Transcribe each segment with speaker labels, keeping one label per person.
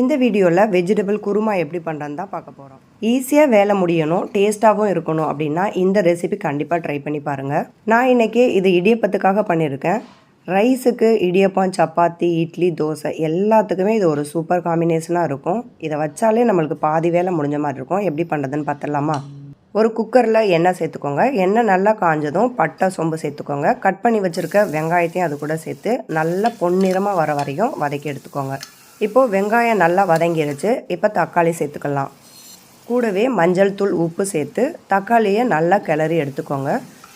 Speaker 1: இந்த வீடியோவில் வெஜிடபிள் குருமா எப்படி பண்ணுறதுன்னு தான் பார்க்க போகிறோம் ஈஸியாக வேலை முடியணும் டேஸ்ட்டாகவும் இருக்கணும் அப்படின்னா இந்த ரெசிபி கண்டிப்பாக ட்ரை பண்ணி பாருங்கள் நான் இன்றைக்கி இது இடியப்பத்துக்காக பண்ணியிருக்கேன். ரைஸுக்கு இடியப்பம் சப்பாத்தி இட்லி தோசை எல்லாத்துக்குமே இது ஒரு சூப்பர் காம்பினேஷனாக இருக்கும். இதை வச்சாலே நம்மளுக்கு பாதி வேலை முடிஞ்ச மாதிரி இருக்கும். எப்படி பண்ணுறதுன்னு பார்த்துடலாமா? ஒரு குக்கரில் எண்ணெய் சேர்த்துக்கோங்க. எண்ணெய் நல்லா காஞ்சதும் பட்டை சொம்பு சேர்த்துக்கோங்க. கட் பண்ணி வச்சுருக்க வெங்காயத்தையும் அது கூட சேர்த்து நல்லா பொன்னிறமாக வர வரையும் வதக்கி எடுத்துக்கோங்க. இப்போது வெங்காயம் நல்லா வதங்கிருச்சு. இப்போ தக்காளி சேர்த்துக்கலாம். கூடவே மஞ்சள் தூள் உப்பு சேர்த்து தக்காளியை நல்லா கிளறி எடுத்துக்கோங்க.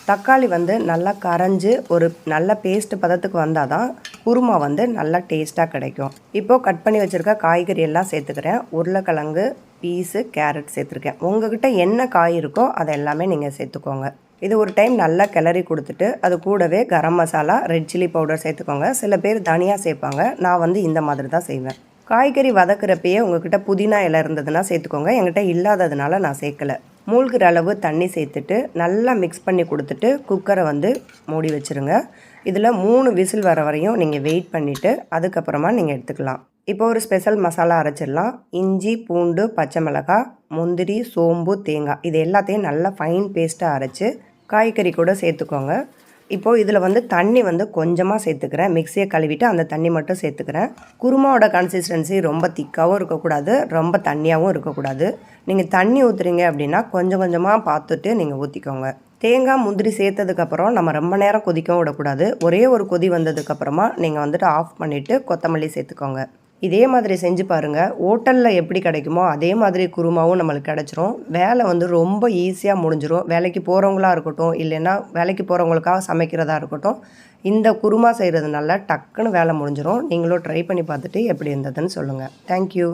Speaker 1: தக்காளி வந்து நல்லா கரைஞ்சி ஒரு நல்ல பேஸ்ட் பதத்துக்கு வந்தால் தான் குருமா வந்து நல்லா டேஸ்ட்டாக கிடைக்கும். இப்போது கட் பண்ணி வச்சுருக்க காய்கறி எல்லாம் சேர்த்துக்கிறேன். உருளைக்கிழங்கு பீஸு கேரட் சேர்த்துருக்கேன். உங்ககிட்ட என்ன காய் இருக்கோ அதை எல்லாமே நீங்கள் சேர்த்துக்கோங்க. இது ஒரு டைம் நல்லா கிளறி கொடுத்துட்டு அது கூடவே garam masala red chilli powder சேர்த்துக்கோங்க. சில பேர் தனியாக சேர்ப்பாங்க. நான் வந்து இந்த மாதிரி தான் செய்வேன். காய்கறி வதக்குறப்பயே உங்ககிட்ட புதினா இலை இருந்ததுன்னா சேர்த்துக்கோங்க. என்கிட்ட இல்லாததுனால நான் சேர்க்கல. மூழ்கிற அளவு தண்ணி சேர்த்துட்டு நல்லா மிக்ஸ் பண்ணி கொடுத்துட்டு குக்கரை வந்து மூடி வச்சுருங்க. இதில் மூணு விசில் வர வரையும் நீங்கள் வெயிட் பண்ணிவிட்டு அதுக்கப்புறமா நீங்கள் எடுத்துக்கலாம். இப்போ ஒரு ஸ்பெஷல் மசாலா அரைச்சிடலாம். இஞ்சி பூண்டு பச்சை மிளகாய் முந்திரி சோம்பு தேங்காய். இது எல்லாத்தையும் நல்லா ஃபைன் பேஸ்ட்டாக அரைச்சி காய்கறி கூட சேர்த்துக்கோங்க. இப்போது இதில் வந்து தண்ணி வந்து கொஞ்சமாக சேர்த்துக்கிறேன். மிக்சியை கழுவிட்டு அந்த தண்ணி மட்டும் சேர்த்துக்கிறேன். குருமாவோட கன்சிஸ்டன்சி ரொம்ப திக்காகவும் இருக்கக்கூடாது. ரொம்ப தண்ணியாகவும் இருக்கக்கூடாது. நீங்கள் தண்ணி ஊற்றுறீங்க அப்படின்னா கொஞ்சம் கொஞ்சமாக பார்த்துட்டு நீங்கள் ஊற்றிக்கோங்க தேங்காய் முந்திரி சேர்த்ததுக்கப்புறம் நம்ம ரொம்ப நேரம் கொதிக்கவும் விடக்கூடாது. ஒரே ஒரு கொதி வந்ததுக்கப்புறமா நீங்கள் வந்துட்டு ஆஃப் பண்ணிவிட்டு கொத்தமல்லி சேர்த்துக்கோங்க. இதே மாதிரி செஞ்சு பாருங்கள் ஹோட்டலில் எப்படி கிடைக்குமோ அதே மாதிரி குருமாவும் நம்மளுக்கு கிடச்சிரும். வேலை வந்து ரொம்ப ஈஸியாக முடிஞ்சிடும் வேலைக்கு போகிறவங்களா இருக்கட்டும் இல்லைன்னா வேலைக்கு போகிறவங்களுக்காக சமைக்கிறதா இருக்கட்டும் இந்த குருமா செய்கிறதுனால டக்குன்னு வேலை முடிஞ்சிடும் நீங்களும் ட்ரை பண்ணி பார்த்துட்டு எப்படி இருந்ததுன்னு சொல்லுங்கள் தேங்க்யூ